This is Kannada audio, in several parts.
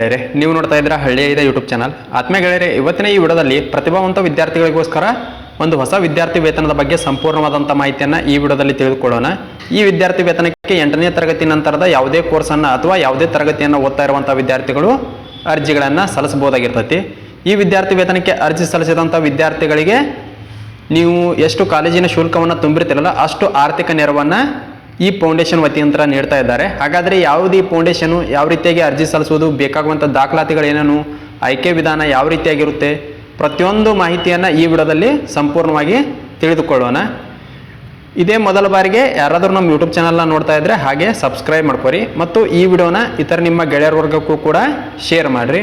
ಗೆಳೆಯರೆ, ನೀವು ನೋಡ್ತಾ ಇದ್ದೀರಾ ಹಳ್ಳಿಯ ಇದೆ ಯೂಟ್ಯೂಬ್ ಚಾನಲ್ ಆತ್ಮೀಯ ಗೆಳೆಯರೆ, ಇವತ್ತಿನ ಈ ವಿಡಿಯೋದಲ್ಲಿ ಪ್ರತಿಭಾವಂತ ವಿದ್ಯಾರ್ಥಿಗಳಿಗೋಸ್ಕರ ಒಂದು ಹೊಸ ವಿದ್ಯಾರ್ಥಿ ವೇತನದ ಬಗ್ಗೆ ಸಂಪೂರ್ಣವಾದಂಥ ಮಾಹಿತಿಯನ್ನು ಈ ವಿಡಿಯೋದಲ್ಲಿ ತಿಳಿದುಕೊಳ್ಳೋಣ. ಈ ವಿದ್ಯಾರ್ಥಿ ವೇತನಕ್ಕೆ ಎಂಟನೇ ತರಗತಿ ನಂತರದ ಯಾವುದೇ ಕೋರ್ಸನ್ನು ಅಥವಾ ಯಾವುದೇ ತರಗತಿಯನ್ನು ಓದ್ತಾ ಇರುವಂಥ ವಿದ್ಯಾರ್ಥಿಗಳು ಅರ್ಜಿಗಳನ್ನು ಸಲ್ಲಿಸಬಹುದಾಗಿರ್ತೈತಿ. ಈ ವಿದ್ಯಾರ್ಥಿ ವೇತನಕ್ಕೆ ಅರ್ಜಿ ಸಲ್ಲಿಸಿದಂಥ ವಿದ್ಯಾರ್ಥಿಗಳಿಗೆ ನೀವು ಎಷ್ಟು ಕಾಲೇಜಿನ ಶುಲ್ಕವನ್ನು ತುಂಬಿರ್ತಿರಲ್ಲ ಅಷ್ಟು ಆರ್ಥಿಕ ನೆರವನ್ನು ಈ ಫೌಂಡೇಶನ್ ವತಿಯಂತರ ನೀಡ್ತಾ ಇದ್ದಾರೆ. ಹಾಗಾದರೆ ಯಾವುದೇ ಫೌಂಡೇಶನು ಯಾವ ರೀತಿಯಾಗಿ ಅರ್ಜಿ ಸಲ್ಲಿಸುವುದು ಬೇಕಾಗುವಂಥ ದಾಖಲಾತಿಗಳೇನೇನು ಆಯ್ಕೆ ವಿಧಾನ ಯಾವ ರೀತಿಯಾಗಿರುತ್ತೆ, ಪ್ರತಿಯೊಂದು ಮಾಹಿತಿಯನ್ನು ಈ ವಿಡಿಯೋದಲ್ಲಿ ಸಂಪೂರ್ಣವಾಗಿ ತಿಳಿದುಕೊಳ್ಳೋಣ. ಇದೇ ಮೊದಲ ಬಾರಿಗೆ ಯಾರಾದರೂ ನಮ್ಮ ಯೂಟ್ಯೂಬ್ ಚಾನಲ್ನ ನೋಡ್ತಾ ಇದ್ದರೆ ಹಾಗೆ ಸಬ್ಸ್ಕ್ರೈಬ್ ಮಾಡ್ಕೊರಿ. ಮತ್ತು ಈ ವಿಡಿಯೋನ ಇತರ ನಿಮ್ಮ ಗೆಳೆಯರ ವರ್ಗಕ್ಕೂ ಕೂಡ ಶೇರ್ ಮಾಡಿರಿ.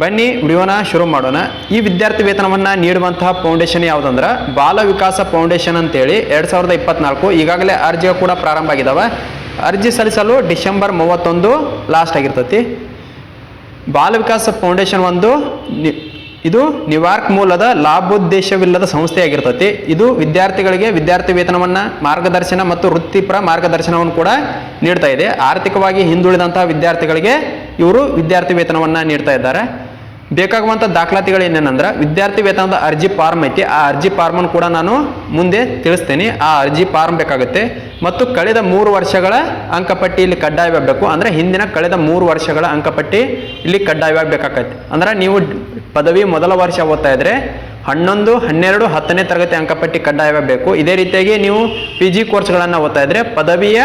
ಬನ್ನಿ ವಿಡಿಯೋನ ಶುರು ಮಾಡೋಣ. ಈ ವಿದ್ಯಾರ್ಥಿ ವೇತನವನ್ನು ನೀಡುವಂತಹ ಫೌಂಡೇಶನ್ ಯಾವುದಂದ್ರೆ? ಬಾಲ ವಿಕಾಸ ಫೌಂಡೇಶನ್ ಅಂತೇಳಿ ಎರಡು ಸಾವಿರದ ಇಪ್ಪತ್ನಾಲ್ಕು, ಈಗಾಗಲೇ ಅರ್ಜಿ ಕೂಡ ಪ್ರಾರಂಭ ಆಗಿದ್ದಾವೆ ಅರ್ಜಿ ಸಲ್ಲಿಸಲು ಡಿಸೆಂಬರ್ ಮೂವತ್ತೊಂದು ಲಾಸ್ಟ್ ಆಗಿರ್ತತಿ. ಬಾಲ ವಿಕಾಸ ಫೌಂಡೇಶನ್ ಒಂದು ಇದು ನ್ಯೂಯಾರ್ಕ್ ಮೂಲದ ಲಾಭೋದ್ದೇಶವಿಲ್ಲದ ಸಂಸ್ಥೆಯಾಗಿರ್ತತಿ. ಇದು ವಿದ್ಯಾರ್ಥಿಗಳಿಗೆ ವಿದ್ಯಾರ್ಥಿ ವೇತನವನ್ನು ಮಾರ್ಗದರ್ಶನ ಮತ್ತು ವೃತ್ತಿಪರ ಮಾರ್ಗದರ್ಶನವನ್ನು ಕೂಡ ನೀಡ್ತಾ ಇದೆ. ಆರ್ಥಿಕವಾಗಿ ಹಿಂದುಳಿದಂತಹ ವಿದ್ಯಾರ್ಥಿಗಳಿಗೆ ಇವರು ವಿದ್ಯಾರ್ಥಿ ವೇತನವನ್ನು ನೀಡ್ತಾ ಇದ್ದಾರೆ. ಬೇಕಾಗುವಂಥ ದಾಖಲಾತಿಗಳು ಏನೇನಂದ್ರೆ ವಿದ್ಯಾರ್ಥಿ ವೇತನದ ಅರ್ಜಿ ಫಾರ್ಮ್ ಐತಿ. ಆ ಅರ್ಜಿ ಫಾರ್ಮನ್ನು ಕೂಡ ನಾನು ಮುಂದೆ ತಿಳಿಸ್ತೀನಿ. ಆ ಅರ್ಜಿ ಫಾರ್ಮ್ ಬೇಕಾಗುತ್ತೆ. ಮತ್ತು ಕಳೆದ ಮೂರು ವರ್ಷಗಳ ಅಂಕಪಟ್ಟಿ ಇಲ್ಲಿ ಕಡ್ಡಾಯವಾಗಬೇಕು ಅಂದರೆ ಹಿಂದಿನ ಕಳೆದ ಮೂರು ವರ್ಷಗಳ ಅಂಕಪಟ್ಟಿ ಇಲ್ಲಿ ಕಡ್ಡಾಯವಾಗಿ ಬೇಕಾಗತ್ತೆ ಅಂದ್ರೆ ನೀವು ಪದವಿ ಮೊದಲ ವರ್ಷ ಓದ್ತಾ ಇದ್ರೆ ಹನ್ನೊಂದು, ಹನ್ನೆರಡು, ಹತ್ತನೇ ತರಗತಿ ಅಂಕಪಟ್ಟಿ ಕಡ್ಡಾಯವಾಗಬೇಕು ಇದೇ ರೀತಿಯಾಗಿ ನೀವು ಪಿ ಜಿ ಕೋರ್ಸ್ಗಳನ್ನು ಓದ್ತಾ ಇದ್ರೆ ಪದವಿಯ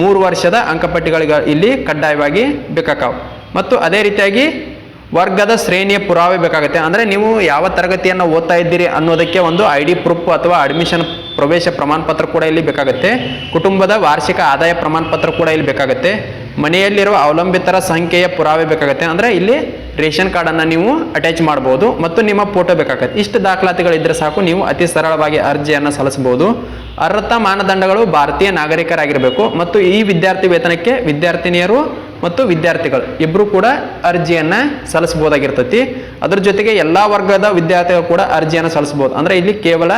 ಮೂರು ವರ್ಷದ ಅಂಕಪಟ್ಟಿಗಳಿಗೆ ಇಲ್ಲಿ ಕಡ್ಡಾಯವಾಗಿ ಬೇಕಾಕಾವು ಮತ್ತು ಅದೇ ರೀತಿಯಾಗಿ ವರ್ಗದ ಶ್ರೇಣಿಯ ಪುರಾವೆ ಬೇಕಾಗುತ್ತೆ. ಅಂದರೆ ನೀವು ಯಾವ ತರಗತಿಯನ್ನು ಓದ್ತಾ ಇದ್ದೀರಿ ಅನ್ನೋದಕ್ಕೆ ಒಂದು ಐ ಡಿ ಪ್ರೂಫ್ ಅಥವಾ ಅಡ್ಮಿಷನ್ ಪ್ರವೇಶ ಪ್ರಮಾಣ ಪತ್ರ ಕೂಡ ಇಲ್ಲಿ ಬೇಕಾಗುತ್ತೆ. ಕುಟುಂಬದ ವಾರ್ಷಿಕ ಆದಾಯ ಪ್ರಮಾಣ ಪತ್ರ ಕೂಡ ಇಲ್ಲಿ ಬೇಕಾಗುತ್ತೆ. ಮನೆಯಲ್ಲಿರುವ ಅವಲಂಬಿತರ ಸಂಖ್ಯೆಯ ಪುರಾವೆ ಬೇಕಾಗುತ್ತೆ. ಅಂದರೆ ಇಲ್ಲಿ ರೇಷನ್ ಕಾರ್ಡನ್ನು ನೀವು ಅಟ್ಯಾಚ್ ಮಾಡ್ಬೋದು ಮತ್ತು ನಿಮ್ಮ ಫೋಟೋ ಬೇಕಾಗುತ್ತೆ. ಇಷ್ಟು ದಾಖಲಾತಿಗಳಿದ್ದರೆ ಸಾಕು, ನೀವು ಅತಿ ಸರಳವಾಗಿ ಅರ್ಜಿಯನ್ನು ಸಲ್ಲಿಸಬಹುದು. ಅರ್ಹತಾ ಮಾನದಂಡಗಳು ಭಾರತೀಯ ನಾಗರಿಕರಾಗಿರಬೇಕು. ಮತ್ತು ಈ ವಿದ್ಯಾರ್ಥಿ ವೇತನಕ್ಕೆ ವಿದ್ಯಾರ್ಥಿನಿಯರು ಮತ್ತು ವಿದ್ಯಾರ್ಥಿಗಳು. ಇಬ್ಬರು ಕೂಡ ಅರ್ಜಿಯನ್ನು ಸಲ್ಲಿಸ್ಬೋದಾಗಿರ್ತೈತಿ ಅದ್ರ ಜೊತೆಗೆ ಎಲ್ಲ ವರ್ಗದ ವಿದ್ಯಾರ್ಥಿಗಳು ಕೂಡ ಅರ್ಜಿಯನ್ನು ಸಲ್ಲಿಸಬಹುದು. ಅಂದರೆ ಇಲ್ಲಿ ಕೇವಲ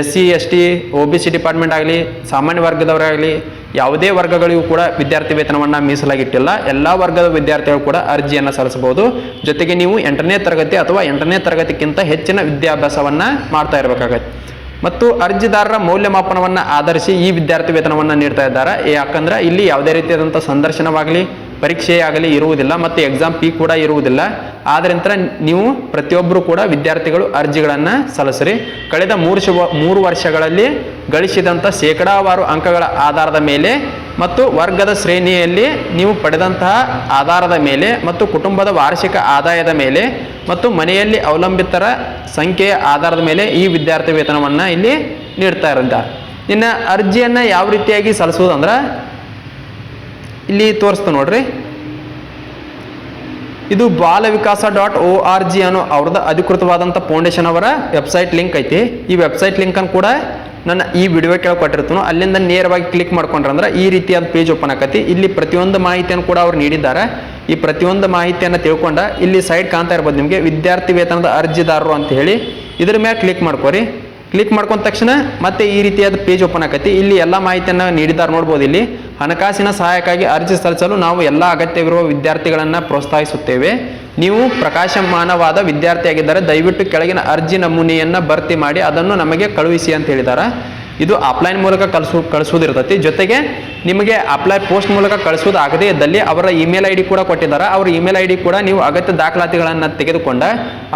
S C S T O B C department ಆಗಲಿ, ಸಾಮಾನ್ಯ ವರ್ಗದವರಾಗಲಿ ಯಾವುದೇ ವರ್ಗಗಳಿಗೂ ಕೂಡ ವಿದ್ಯಾರ್ಥಿ ವೇತನವನ್ನು ಮೀಸಲಾಗಿಟ್ಟಿಲ್ಲ. ಎಲ್ಲ ವರ್ಗದ ವಿದ್ಯಾರ್ಥಿಗಳು ಕೂಡ ಅರ್ಜಿಯನ್ನು ಸಲ್ಲಿಸಬಹುದು. ಜೊತೆಗೆ ನೀವು ಎಂಟನೇ ತರಗತಿ ಅಥವಾ ಎಂಟನೇ ತರಗತಿಗಿಂತ ಹೆಚ್ಚಿನ ವಿದ್ಯಾಭ್ಯಾಸವನ್ನು ಮಾಡ್ತಾ ಇರಬೇಕಾಗತ್ತೆ. ಮತ್ತು ಅರ್ಜಿದಾರರ ಮೌಲ್ಯಮಾಪನವನ್ನು ಆಧರಿಸಿ ಈ ವಿದ್ಯಾರ್ಥಿ ವೇತನವನ್ನು ನೀಡ್ತಾ ಇದ್ದಾರೆ. ಯಾಕಂದ್ರೆ ಇಲ್ಲಿ ಯಾವುದೇ ರೀತಿಯಾದಂಥ ಸಂದರ್ಶನವಾಗಲಿ ಪರೀಕ್ಷೆ ಆಗಲಿ ಇರುವುದಿಲ್ಲ ಮತ್ತು ಎಕ್ಸಾಮ್ ಪೀ ಕೂಡ ಇರುವುದಿಲ್ಲ. ಆದ್ರಿಂದ ನೀವು ಪ್ರತಿಯೊಬ್ಬರು ಕೂಡ ವಿದ್ಯಾರ್ಥಿಗಳು ಅರ್ಜಿಗಳನ್ನು ಸಲ್ಲಿಸ್ರಿ. ಕಳೆದ ಮೂರು ಶುಭ, ಮೂರು ವರ್ಷಗಳಲ್ಲಿ ಗಳಿಸಿದಂಥ ಶೇಕಡಾವಾರು ಅಂಕಗಳ ಆಧಾರದ ಮೇಲೆ ಮತ್ತು ವರ್ಗದ ಶ್ರೇಣಿಯಲ್ಲಿ ನೀವು ಪಡೆದಂತಹ ಆಧಾರದ ಮೇಲೆ ಮತ್ತು ಕುಟುಂಬದ ವಾರ್ಷಿಕ ಆದಾಯದ ಮೇಲೆ ಮತ್ತು ಮನೆಯಲ್ಲಿ ಅವಲಂಬಿತರ ಸಂಖ್ಯೆಯ ಆಧಾರದ ಮೇಲೆ ಈ ವಿದ್ಯಾರ್ಥಿ ವೇತನವನ್ನು ಇಲ್ಲಿ ನೀಡ್ತಾ ಇರೋದ ಇನ್ನು ಅರ್ಜಿಯನ್ನು ಯಾವ ರೀತಿಯಾಗಿ ಸಲ್ಲಿಸೋದಂದ್ರೆ ಇಲ್ಲಿ ತೋರಿಸ್ತು ನೋಡ್ರಿ. ಇದು Bala Vikasa dot O R G ಅನ್ನೋ ಅವ್ರದ್ದು ಅಧಿಕೃತವಾದಂಥ ಫೌಂಡೇಶನ್ ಅವರ ವೆಬ್ಸೈಟ್ ಲಿಂಕ್ ಐತಿ. ಈ ವೆಬ್ಸೈಟ್ ಲಿಂಕನ್ನು ಕೂಡ ನನ್ನ ಈ ವಿಡಿಯೋ ಕೆಳಗೆ ಅಲ್ಲಿಂದ ನೇರವಾಗಿ ಕ್ಲಿಕ್ ಮಾಡ್ಕೊಂಡ್ರೆ ಅಂದ್ರೆ ಈ ರೀತಿಯಾದ ಪೇಜ್ ಓಪನ್ ಆಕತಿ. ಇಲ್ಲಿ ಪ್ರತಿಯೊಂದು ಮಾಹಿತಿಯನ್ನು ಕೂಡ ಅವ್ರು ನೀಡಿದ್ದಾರೆ. ಈ ಪ್ರತಿಯೊಂದು ಮಾಹಿತಿಯನ್ನು ತಿಳ್ಕೊಂಡ ಇಲ್ಲಿ ಸೈಡ್ ಕಾಣ್ತಾ ಇರ್ಬೋದು ನಿಮಗೆ. ವಿದ್ಯಾರ್ಥಿ ವೇತನದ ಅರ್ಜಿದಾರರು ಅಂತ ಹೇಳಿ. ಇದ್ರ ಮೇಲೆ ಕ್ಲಿಕ್ ಮಾಡ್ಕೊರಿ. ಕ್ಲಿಕ್ ಮಾಡ್ಕೊಂಡ ತಕ್ಷಣ ಮತ್ತೆ ಈ ರೀತಿಯಾದ ಪೇಜ್ ಓಪನ್ ಆಕತಿ. ಇಲ್ಲಿ ಎಲ್ಲ ಮಾಹಿತಿಯನ್ನು ನೀಡಿದ್ದಾರೆ ನೋಡ್ಬೋದು ಇಲ್ಲಿ. ಹಣಕಾಸಿನ ಸಹಾಯಕ್ಕಾಗಿ ಅರ್ಜಿ ಸಲ್ಲಿಸಲು ನಾವು ಎಲ್ಲ ಅಗತ್ಯವಿರುವ ವಿದ್ಯಾರ್ಥಿಗಳನ್ನು ಪ್ರೋತ್ಸಾಹಿಸುತ್ತೇವೆ. ನೀವು ಪ್ರಕಾಶಮಾನವಾದ ವಿದ್ಯಾರ್ಥಿಯಾಗಿದ್ದರೆ ದಯವಿಟ್ಟು ಕೆಳಗಿನ ಅರ್ಜಿ ನಮೂನೆಯನ್ನು ಭರ್ತಿ ಮಾಡಿ ಅದನ್ನು ನಮಗೆ ಕಳುಹಿಸಿ ಅಂತ ಹೇಳಿದ್ದಾರೆ ಇದು ಆಫ್ಲೈನ್ ಮೂಲಕ ಕಳಿಸು, ಕಳಿಸೋದಿರ್ತೈತಿ. ಜೊತೆಗೆ ನಿಮಗೆ ಅಪ್ಲೈ ಪೋಸ್ಟ್ ಮೂಲಕ ಕಳಿಸೋದು ಆಗದೇ ಇದ್ದಲ್ಲಿ ಅವರ ಇಮೇಲ್ ಐ ಡಿ ಕೂಡ ಕೊಟ್ಟಿದ್ದಾರೆ. ಅವ್ರ ಇಮೇಲ್ ಐ ಡಿ ಕೂಡ ನೀವು ಅಗತ್ಯ ದಾಖಲಾತಿಗಳನ್ನು ತೆಗೆದುಕೊಂಡ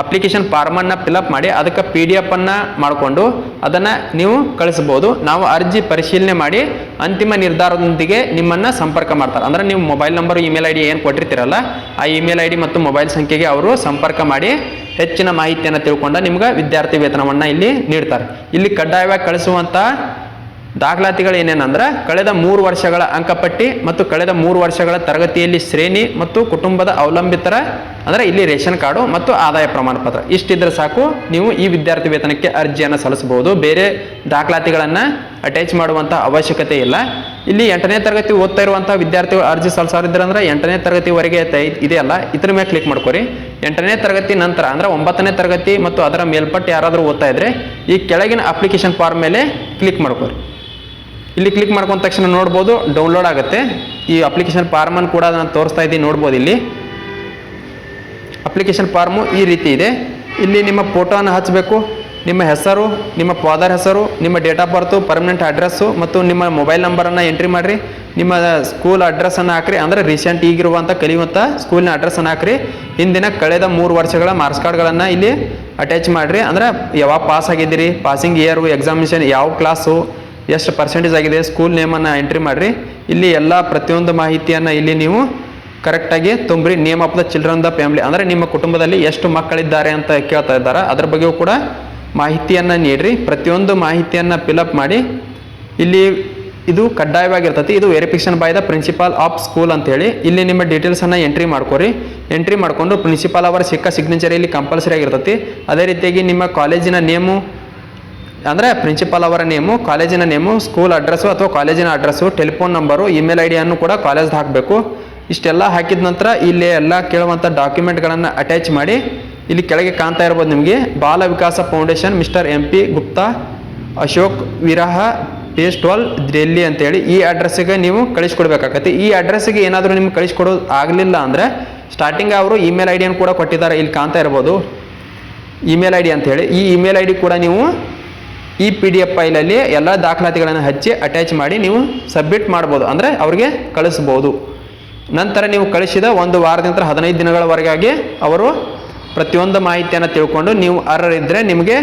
ಅಪ್ಲಿಕೇಶನ್ ಫಾರ್ಮನ್ನು ಫಿಲಪ್ ಮಾಡಿ ಅದಕ್ಕೆ ಪಿ ಡಿ ಎಫನ್ನು ಮಾಡಿಕೊಂಡು ಅದನ್ನು ನೀವು ಕಳಿಸ್ಬೋದು ನಾವು ಅರ್ಜಿ ಪರಿಶೀಲನೆ ಮಾಡಿ ಅಂತಿಮ ನಿರ್ಧಾರದೊಂದಿಗೆ ನಿಮ್ಮನ್ನು ಸಂಪರ್ಕ ಮಾಡ್ತಾರೆ. ಅಂದರೆ ನೀವು mobile number email I D ಏನು ಕೊಟ್ಟಿರ್ತೀರಲ್ಲ, ಆ ಇಮೇಲ್ ಐ ಡಿ ಮತ್ತು ಮೊಬೈಲ್ ಸಂಖ್ಯೆಗೆ ಅವರು ಸಂಪರ್ಕ ಮಾಡಿ ಹೆಚ್ಚಿನ ಮಾಹಿತಿಯನ್ನು ತಿಳ್ಕೊಂಡ ನಿಮ್ಗೆ ವಿದ್ಯಾರ್ಥಿ ವೇತನವನ್ನು ಇಲ್ಲಿ ನೀಡ್ತಾರೆ. ಇಲ್ಲಿ ಕಡ್ಡಾಯವಾಗಿ ಕಳಿಸುವಂಥ ದಾಖಲಾತಿಗಳು ಏನೇನಂದ್ರೆ, ಕಳೆದ ಮೂರು ವರ್ಷಗಳ ಅಂಕಪಟ್ಟಿ ಮತ್ತು ಕಳೆದ ಮೂರು ವರ್ಷಗಳ ತರಗತಿಯಲ್ಲಿ ಶ್ರೇಣಿ ಮತ್ತು ಕುಟುಂಬದ ಅವಲಂಬಿತರ, ಅಂದರೆ ಇಲ್ಲಿ ರೇಷನ್ ಕಾರ್ಡು ಮತ್ತು ಆದಾಯ ಪ್ರಮಾಣ ಪತ್ರ ಇಷ್ಟಿದ್ರೆ ಸಾಕು, ನೀವು ಈ ವಿದ್ಯಾರ್ಥಿ ವೇತನಕ್ಕೆ ಅರ್ಜಿಯನ್ನು ಸಲ್ಲಿಸಬಹುದು. ಬೇರೆ ದಾಖಲಾತಿಗಳನ್ನು ಅಟ್ಯಾಚ್ ಮಾಡುವಂಥ ಅವಶ್ಯಕತೆ ಇಲ್ಲ. ಇಲ್ಲಿ ಎಂಟನೇ ತರಗತಿ ಓದ್ತಾ ಇರುವಂಥ ವಿದ್ಯಾರ್ಥಿಗಳು ಅರ್ಜಿ ಸಲ್ಲಿಸೋರಿದ್ರೆ ಅಂದ್ರೆ ಎಂಟನೇ ತರಗತಿವರೆಗೆ ಇದೆಯಲ್ಲ, ಇದ್ರ ಮೇಲೆ ಕ್ಲಿಕ್ ಮಾಡ್ಕೊರಿ. ಎಂಟನೇ ತರಗತಿ ನಂತರ, ಅಂದ್ರೆ ಒಂಬತ್ತನೇ ತರಗತಿ ಮತ್ತು ಅದರ ಮೇಲ್ಪಟ್ಟು ಯಾರಾದರೂ ಓದ್ತಾ ಇದ್ರೆ, ಈ ಕೆಳಗಿನ ಅಪ್ಲಿಕೇಶನ್ ಫಾರ್ಮ್ ಮೇಲೆ ಕ್ಲಿಕ್ ಮಾಡ್ಕೋರಿ. ಇಲ್ಲಿ ಕ್ಲಿಕ್ ಮಾಡ್ಕೊಂಡ ತಕ್ಷಣ ನೋಡ್ಬೋದು ಡೌನ್ಲೋಡ್ ಆಗುತ್ತೆ. ಈ ಅಪ್ಲಿಕೇಶನ್ ಫಾರ್ಮನ್ನು ಕೂಡ ನಾನು ತೋರಿಸ್ತಾ ಇದ್ದೀನಿ, ನೋಡ್ಬೋದು ಇಲ್ಲಿ. ಅಪ್ಲಿಕೇಶನ್ ಫಾರ್ಮು ಈ ರೀತಿ ಇದೆ. ಇಲ್ಲಿ ನಿಮ್ಮ ಫೋಟೋನ ಹಚ್ಚಬೇಕು ನಿಮ್ಮ ಹೆಸರು, ನಿಮ್ಮ ಫಾದರ್ ಹೆಸರು, ನಿಮ್ಮ date of birth permanent address ಮತ್ತು ನಿಮ್ಮ ಮೊಬೈಲ್ ನಂಬರನ್ನು ಎಂಟ್ರಿ ಮಾಡಿರಿ. ನಿಮ್ಮ ಸ್ಕೂಲ್ ಅಡ್ರೆಸ್ಸನ್ನು ಹಾಕ್ರಿ, ಅಂದರೆ ರೀಸೆಂಟ್ ಈಗಿರುವಂಥ ಕಲಿಯುವಂಥ ಸ್ಕೂಲಿನ ಅಡ್ರೆಸ್ಸನ್ನು ಹಾಕ್ರಿ. ಹಿಂದಿನ ಕಳೆದ ಮೂರು ವರ್ಷಗಳ ಮಾರ್ಕ್ಸ್ ಕಾರ್ಡ್ಗಳನ್ನು ಇಲ್ಲಿ ಅಟ್ಯಾಚ್ ಮಾಡಿರಿ. ಅಂದರೆ ಯಾವಾಗ ಪಾಸ್ ಆಗಿದ್ದೀರಿ ಪಾಸಿಂಗ್ ಇಯರು ಎಕ್ಸಾಮಿನೇಷನ್ ಯಾವ ಕ್ಲಾಸು ಎಷ್ಟು ಪರ್ಸೆಂಟೇಜ್ ಆಗಿದೆ ಸ್ಕೂಲ್ ನೇಮನ್ನು ಎಂಟ್ರಿ ಮಾಡಿರಿ. ಇಲ್ಲಿ ಎಲ್ಲ ಪ್ರತಿಯೊಂದು ಮಾಹಿತಿಯನ್ನು ಇಲ್ಲಿ ನೀವು ಕರೆಕ್ಟಾಗಿ ತುಂಬ್ರಿ. Name of the children the family ಅಂದರೆ ನಿಮ್ಮ ಕುಟುಂಬದಲ್ಲಿ ಎಷ್ಟು ಮಕ್ಕಳಿದ್ದಾರೆ ಅಂತ ಕೇಳ್ತಾ ಇದ್ದಾರೆ, ಅದ್ರ ಬಗ್ಗೆಯೂ ಕೂಡ ಮಾಹಿತಿಯನ್ನು ನೀಡ್ರಿ. ಪ್ರತಿಯೊಂದು ಮಾಹಿತಿಯನ್ನು ಫಿಲಪ್ ಮಾಡಿ. ಇಲ್ಲಿ ಇದು ಕಡ್ಡಾಯವಾಗಿರ್ತತಿ. ಇದು verification by the principal of school ಅಂತ ಹೇಳಿ ಇಲ್ಲಿ ನಿಮ್ಮ ಡೀಟೇಲ್ಸನ್ನು ಎಂಟ್ರಿ ಮಾಡ್ಕೊರಿ. ಎಂಟ್ರಿ ಮಾಡಿಕೊಂಡು ಪ್ರಿನ್ಸಿಪಾಲ್ ಅವರ ಸಿಕ್ಕ ಸಿಗ್ನೇಚರ್ ಇಲ್ಲಿ ಕಂಪಲ್ಸರಿ ಆಗಿರ್ತತಿ. ಅದೇ ರೀತಿಯಾಗಿ ನಿಮ್ಮ ಕಾಲೇಜಿನ ನೇಮು ಅಂದರೆ ಪ್ರಿನ್ಸಿಪಾಲ್ ಅವರ ನೇಮು ಕಾಲೇಜಿನ ನೇಮು ಸ್ಕೂಲ್ ಅಡ್ರೆಸ್ಸು ಅಥವಾ ಕಾಲೇಜಿನ address telephone number email I ಡಿಯನ್ನು ಕೂಡ ಕಾಲೇಜ್ದು ಹಾಕಬೇಕು. ಇಷ್ಟೆಲ್ಲ ಹಾಕಿದ ನಂತರ ಇಲ್ಲಿ ಎಲ್ಲ ಕೇಳುವಂಥ ಡಾಕ್ಯುಮೆಂಟ್ಗಳನ್ನು ಅಟ್ಯಾಚ್ ಮಾಡಿ. ಇಲ್ಲಿ ಕೆಳಗೆ ಕಾಣ್ತಾ ಇರ್ಬೋದು ನಿಮಗೆ Bala Vikasa foundation mister M P Gupta, Ashok ವಿರಹ, ಪೇಜ್ ಟ್ವೆಲ್ ಡೆಲ್ಲಿ ಅಂತೇಳಿ ಈ ಅಡ್ರೆಸ್ಸಿಗೆ ನೀವು ಕಳಿಸ್ಕೊಡ್ಬೇಕಾಗತ್ತೆ. ಈ ಅಡ್ರೆಸ್ಸಿಗೆ ಏನಾದರೂ ನಿಮ್ಗೆ ಕಳಿಸ್ಕೊಡೋದು ಆಗಲಿಲ್ಲ ಅಂದರೆ ಸ್ಟಾರ್ಟಿಂಗ್ ಅವರು ಇಮೇಲ್ ಐ ಡಿಯನ್ನು ಕೂಡ ಕೊಟ್ಟಿದ್ದಾರೆ. ಇಲ್ಲಿ ಕಾಣ್ತಾ ಇರ್ಬೋದು. ಇಮೇಲ್ ಐ ಡಿ ಅಂತ ಹೇಳಿ. ಈ ಇಮೇಲ್ ಐ ಡಿ ಕೂಡ ನೀವು ಈ ಪಿ ಡಿ ಎಫ್ ಫೈಲಲ್ಲಿ ಎಲ್ಲ ದಾಖಲಾತಿಗಳನ್ನು ಹಚ್ಚಿ ಅಟ್ಯಾಚ್ ಮಾಡಿ ನೀವು ಸಬ್ಮಿಟ್ ಮಾಡ್ಬೋದು. ಅಂದರೆ ಅವ್ರಿಗೆ ಕಳಿಸ್ಬೋದು. ನಂತರ ನೀವು ಕಳಿಸಿದ ಒಂದು ವಾರದಿಂದ ಹದಿನೈದು ದಿನಗಳವರೆಗಾಗಿ ಅವರು ಪ್ರತಿಯೊಂದು ಮಾಹಿತಿಯನ್ನು ತಿಳ್ಕೊಂಡು ನೀವು ಅರ್ಹರಿದ್ದರೆ ನಿಮಗೆ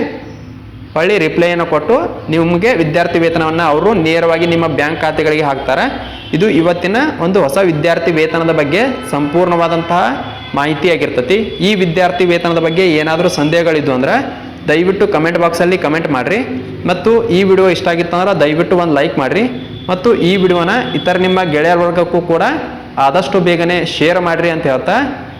ಹೊಳ್ಳಿ ರಿಪ್ಲೈಯನ್ನು ಕೊಟ್ಟು ನಿಮಗೆ ವಿದ್ಯಾರ್ಥಿ ವೇತನವನ್ನು ಅವರು ನೇರವಾಗಿ ನಿಮ್ಮ ಬ್ಯಾಂಕ್ ಖಾತೆಗಳಿಗೆ ಹಾಕ್ತಾರೆ. ಇದು ಇವತ್ತಿನ ಒಂದು ಹೊಸ ವಿದ್ಯಾರ್ಥಿ ವೇತನದ ಬಗ್ಗೆ ಸಂಪೂರ್ಣವಾದಂತಹ ಮಾಹಿತಿಯಾಗಿರ್ತತಿ. ಈ ವಿದ್ಯಾರ್ಥಿ ವೇತನದ ಬಗ್ಗೆ ಏನಾದರೂ ಸಂದೇಹಗಳಿದ್ದು ಅಂದ್ರೆ ದಯವಿಟ್ಟು ಕಮೆಂಟ್ ಬಾಕ್ಸಲ್ಲಿ ಕಮೆಂಟ್ ಮಾಡಿರಿ. ಮತ್ತು ಈ ವಿಡಿಯೋ ಇಷ್ಟ ಆಗಿತ್ತು ಅಂದ್ರೆ ದಯವಿಟ್ಟು ಒಂದು ಲೈಕ್ ಮಾಡಿರಿ. ಮತ್ತು ಈ ವಿಡಿಯೋನ ಇತರ ನಿಮ್ಮ ಗೆಳೆಯರ ವರ್ಗಕ್ಕೂ ಕೂಡ ಆದಷ್ಟು ಬೇಗನೆ ಶೇರ್ ಮಾಡಿರಿ ಅಂತ ಹೇಳ್ತಾ